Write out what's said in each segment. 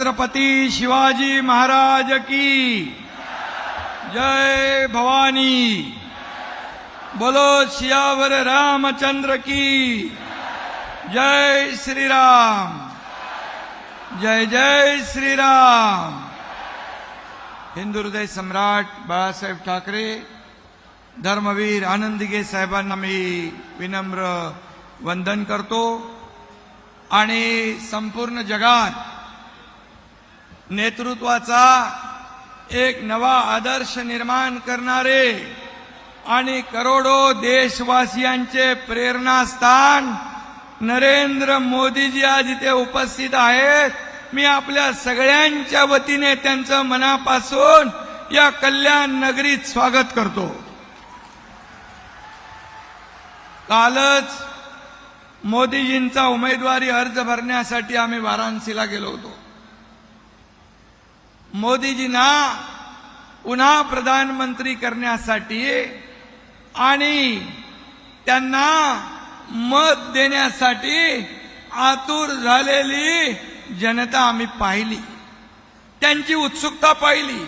छत्रपती शिवाजी महाराज की। जय भवानी। बोलो सियावर रामचंद्र की। जय श्री राम जय जय श्री राम हिंदू हृदय सम्राट बाळासाहेब ठाकरे, धर्मवीर आनंदगे साहेबांना मी विनम्र वंदन करतो. आणि संपूर्ण जगात नेतृत्वाचा एक नवा आदर्श निर्माण करणारे आणि करोडो देशवासियांचे प्रेरणास्थान नरेंद्र मोदीजी आज इथे उपस्थित आहेत. मी आपल्या सगळ्यांच्या वतीने त्यांचं मनापासून या कल्याण नगरीत स्वागत करतो. कालच मोदीजींचा उमेदवारी अर्ज भरण्यासाठी आम्ही वाराणसीला गेलो होतो. मोदीजींना पुन्हा प्रधानमंत्री करण्यासाठी आणि त्यांना मत देण्यासाठी आतुर झालेली जनता आम्ही पाहिली. त्यांची उत्सुकता पाहिली.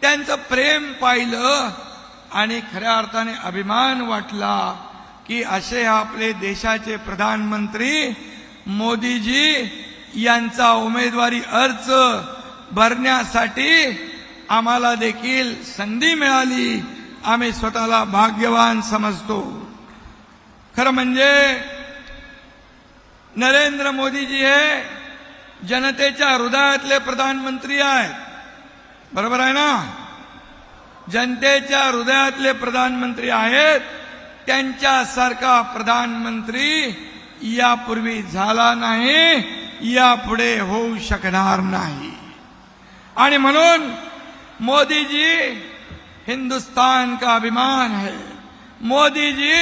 त्यांचं प्रेम पाहिलं आणि खऱ्या अर्थाने अभिमान वाटला की असे आपले देशाचे प्रधानमंत्री मोदीजी यांचा उमेदवारी अर्ज भरण्यासाठी आम्हाला देखील संधी मिळाली. आम्ही स्वतःला भाग्यवान समजतो. खरं म्हणजे नरेंद्र मोदीजी हे जनतेच्या हृदयातले प्रधानमंत्री आहेत. बरोबर आहे ना? जनतेच्या हृदयातले प्रधानमंत्री आहेत. त्यांच्यासारखा प्रधानमंत्री यापूर्वी झाला नाही यापुढे होऊ शकणार नाही. आणि म्हणून मोदी जी हिंदुस्तान का अभिमान है? मोदी जी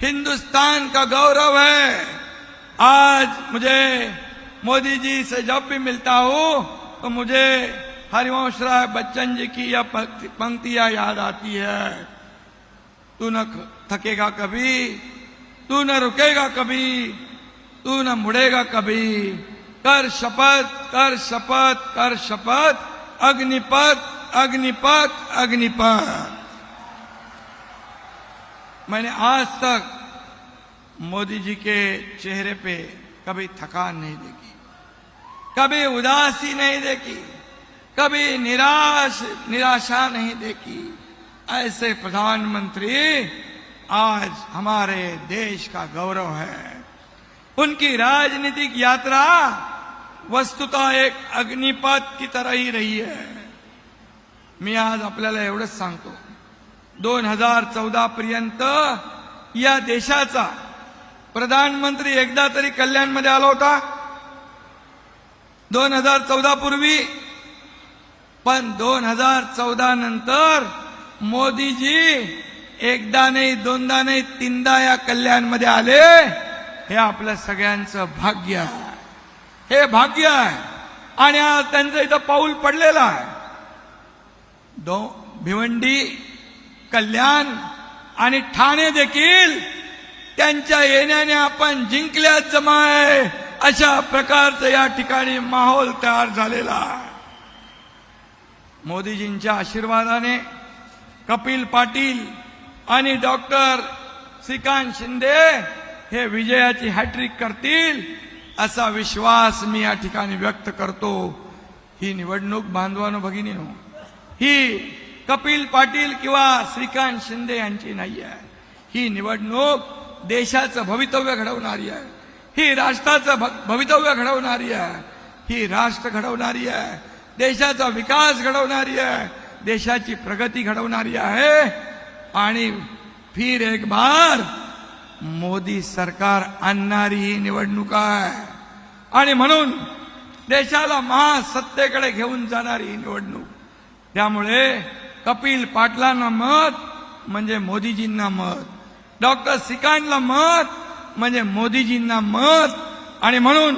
हिंदुस्तान का गौरव है। आज मुझे मोदी जी से जब भी मिलता हूँ तो मुझे हरिवंश राय बच्चन जी की यह पंक्तियाँ याद आती है। तू न थकेगा कभी, तू न रुकेगा कभी, तू न मुड़ेगा कभी। कर शपथ कर शपथ कर शपथ, अग्निपथ अग्निपथ अग्निपथ। मैंने आज तक मोदी जी के चेहरे पे कभी थकान नहीं देखी, कभी उदासी नहीं देखी, कभी निराश, निराशा नहीं देखी। ऐसे प्रधानमंत्री आज हमारे देश का गौरव है। उनकी राजनीतिक यात्रा वस्तुतः एक अग्निपथ की तरह ही रही है। मी आज आपल्याला एवढंच सांगतो। दोन हजार चौदा पर्यंत या देशाचा प्रधानमंत्री एकदा तरी कल्याणमध्ये आला होता। दोन हजार चौदा पूर्वी पण दोन हजार चौदा नंतर मोदीजी एकदा नाही दोनदा नाही तीनदा या कल्याणमध्ये आले। हे आपल्या सगळ्यांचं भाग्य आहे। हे भाग्य आहे. आणि आज त्यांचं इथं पाऊल पडलेलं आहे. दो भिवंडी कल्याण आणि ठाणे देखील त्यांच्या येण्याने आपण जिंकल्याच जमाय अशा प्रकारचं या ठिकाणी माहोल तयार झालेला आहे. मोदीजींच्या आशीर्वादाने कपिल पाटील आणि डॉक्टर श्रीकांत शिंदे हे विजयाची हॅट्रिक करतील. असा विश्वास मी या ठिकाणी व्यक्त करतो. ही निवडणूक बांधवानो भगिनीनो हो, ही कपिल पाटील किंवा श्रीकांत शिंदे यांची नाही आहे. ही निवडणूक देशाचं भवितव्य घडवणारी आहे. ही राष्ट्राचं भ- भवितव्य घडवणारी आहे. ही राष्ट्र घडवणारी आहे. देशाचा विकास घडवणारी आहे. देशाची प्रगती घडवणारी आहे. आणि फिर एक बार मोदी सरकार आणणारी ही निवडणूक आहे. आणि म्हणून देशाला महासत्तेकडे घेऊन जाणारी ही निवडणूक. त्यामुळे कपिल पाटलांना मत म्हणजे मोदीजींना मत. डॉक्टर सिकांडला मत म्हणजे मोदीजींना मत. आणि म्हणून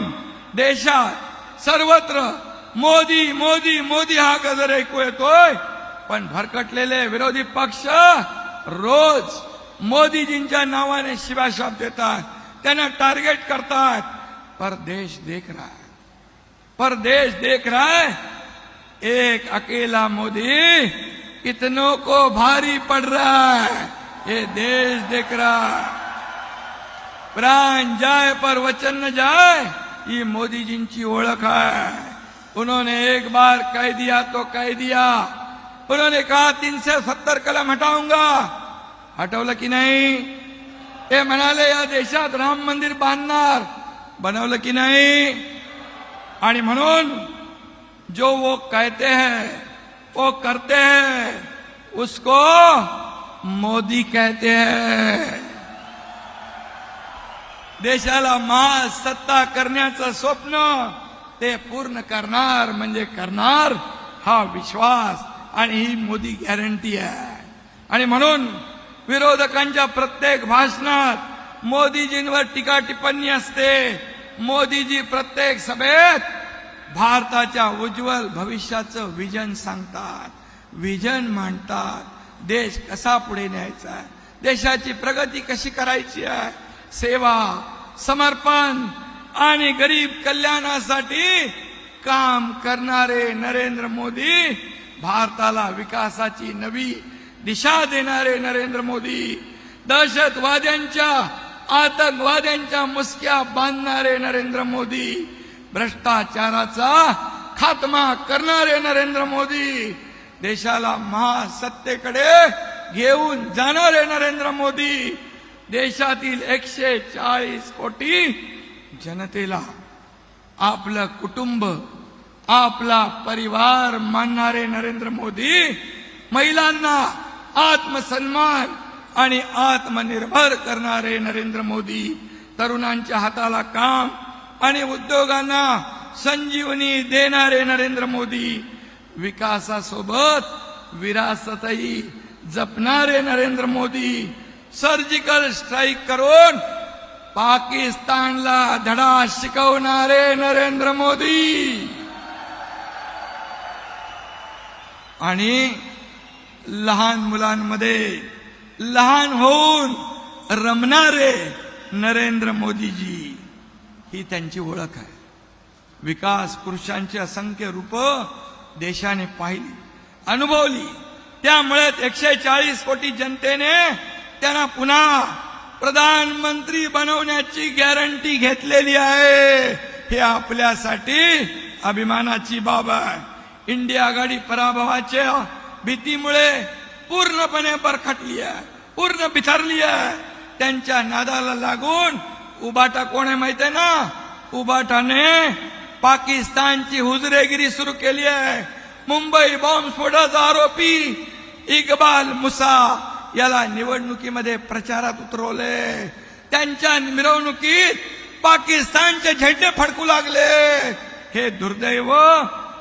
देशात सर्वत्र मोदी मोदी मोदी हा गजर ऐकू येतोय. पण भरकटलेले विरोधी पक्ष रोज मोदीजींच्या नावाने शिवाशाप देतात त्यांना टार्गेट करतात. पर देश देख रहा है. पर देश देख रहा है. एक अकेला मोदी कितनों को भारी पड़ रहा है. ये देश देख रहा है. प्राण जाए पर वचन न जाए ये मोदीजींची ओळख है. उन्होंने एक बार कह दिया तो कह दिया. उन्होंने कहा तीन से सत्तर कलम हटाऊंगा. हटवलं की नाही? ते म्हणाले या देशात राम मंदिर बांधणार. बनवलं की नाही? आणि म्हणून जो वो कहते हैं वो करते हैं उसको मोदी कहते हैं. देशाला महासत्ता करण्याचं स्वप्न ते पूर्ण करणार म्हणजे करणार हा विश्वास आणि ही मोदी गॅरंटी आहे. आणि म्हणून विरोधकांच्या प्रत्येक भाषणात मोदीजींवर टीका टिप्पणी असते. मोदीजी प्रत्येक सभेत भारताच्या उज्ज्वल भविष्याचं विजन सांगतात विजन मांडतात. देश कसा पुढे न्यायचा आहे? देशाची प्रगती कशी करायची आहे? सेवा समर्पण आणि गरीब कल्याणासाठी काम करणारे नरेंद्र मोदी भारताला विकासाची नवी दिशा देणारे नरेंद्र मोदी. दहशतवाद्यांच्या आतंकवाद्यांच्या मुसक्या बांधणारे नरेंद्र मोदी. भ्रष्टाचाराचा खात्मा करणारे नरेंद्र मोदी. देशाला महासत्तेकडे घेऊन जाणारे नरेंद्र मोदी. देशातील एकशे चाळीस कोटी जनतेला आपलं कुटुंब आपला परिवार मानणारे नरेंद्र मोदी. महिलांना आत्मसन्मान आणि आत्मनिर्भर करणारे नरेंद्र मोदी तरुणांच्या हाताला काम आणि उद्योगांना संजीवनी देणारे नरेंद्र मोदी विकासासोबत विरासतही जपणारे नरेंद्र मोदी सर्जिकल स्ट्राईक करून पाकिस्तानला धडा शिकवणारे नरेंद्र मोदी. आणि लहान मुलांमध्ये लहान होऊन रमणारे नरेंद्र मोदीजी ही त्यांची ओळख आहे. विकास पुरुषांची असंख्य रूप देशाने पाहिली अनुभवली. त्यामुळे एकशे चाळीस कोटी जनतेने त्यांना पुन्हा प्रधानमंत्री बनवण्याची गॅरंटी घेतलेली आहे. हे आपल्यासाठी अभिमानाची बाब आहे. इंडिया आघाडी पराभवाच्या भीतीमुळे पूर्णपणे बरखटली आहे पूर्ण बिथरली आहे. त्यांच्या नादाला लागून उबाटा कोण आहे माहिती आहे ना? उबाटाने पाकिस्तानची हुजरेगिरी सुरू केली आहे. मुंबई बॉम्बस्फोटाचा आरोपी इकबाल मुसा याला निवडणुकीमध्ये प्रचारात उतरवले. त्यांच्या मिरवणुकीत पाकिस्तानचे झेंडे फडकू लागले. हे दुर्दैव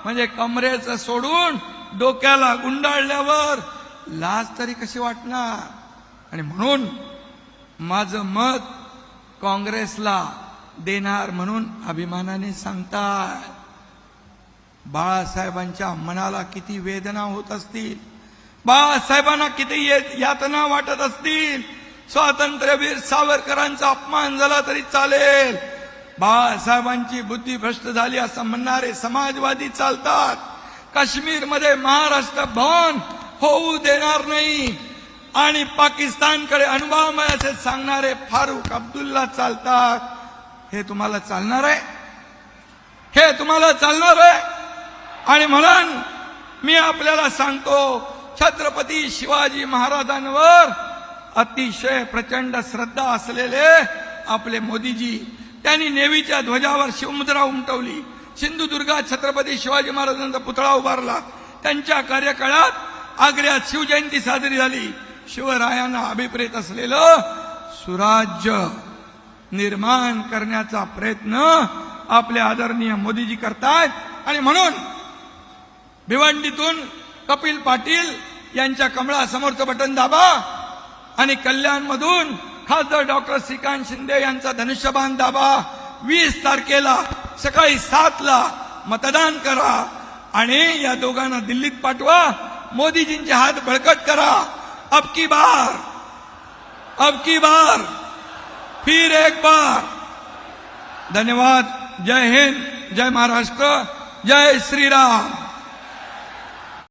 म्हणजे कमरेचं सोडून डोक्याला गुंडाळल्यावर लाज तरी कशी वाटणार? आणि म्हणून माझं मत काँग्रेसला देणार म्हणून अभिमानाने सांगतात. बाळासाहेबांच्या मनाला किती वेदना होत असतील. बाळासाहेबांना किती यातना वाटत असतील. स्वातंत्र्यवीर सावरकरांचा अपमान झाला तरी चालेल. बाळासाहेबांची बुद्धी भ्रष्ट झाली असं म्हणणारे समाजवादी चालतात. काश्मीरमध्ये महाराष्ट्र भवन होऊ देणार नाही. आणि पाकिस्तानकडे अनुभव असे सांगणारे फारुख अब्दुल्ला चालतात. हे तुम्हाला चालणार आहे? हे तुम्हाला चालणार आहे? आणि म्हणून मी आपल्याला सांगतो छत्रपती शिवाजी महाराजांवर अतिशय प्रचंड श्रद्धा असलेले आपले मोदीजी त्यांनी नेवीच्या ध्वजावर शिवमुद्रा उमटवली. सिंधुदुर्गात छत्रपती शिवाजी महाराजांचा पुतळा उभारला. त्यांच्या कार्यकाळात आग्र्यात शिवजयंती साजरी झाली. शिवरायांना अभिप्रेत असलेलं सुराज्य निर्माण करण्याचा प्रयत्न आपले आदरणीय मोदीजी करतायत. आणि म्हणून भिवंडीतून कपिल पाटील यांच्या कमळासमोरचं बटन दाबा आणि कल्याणमधून खासदार डॉक्टर श्रीकांत शिंदे यांचा धनुष्यबाण दाबा. वीस तारखेला सकाळी सातला मतदान करा आणि या दोघांना दिल्लीत पाठवा. मोदीजींचे हात बळकट करा. अब की बार. अब की बार. फिर एक बार. धन्यवाद. जय हिंद. जय महाराष्ट्र. जय श्रीराम.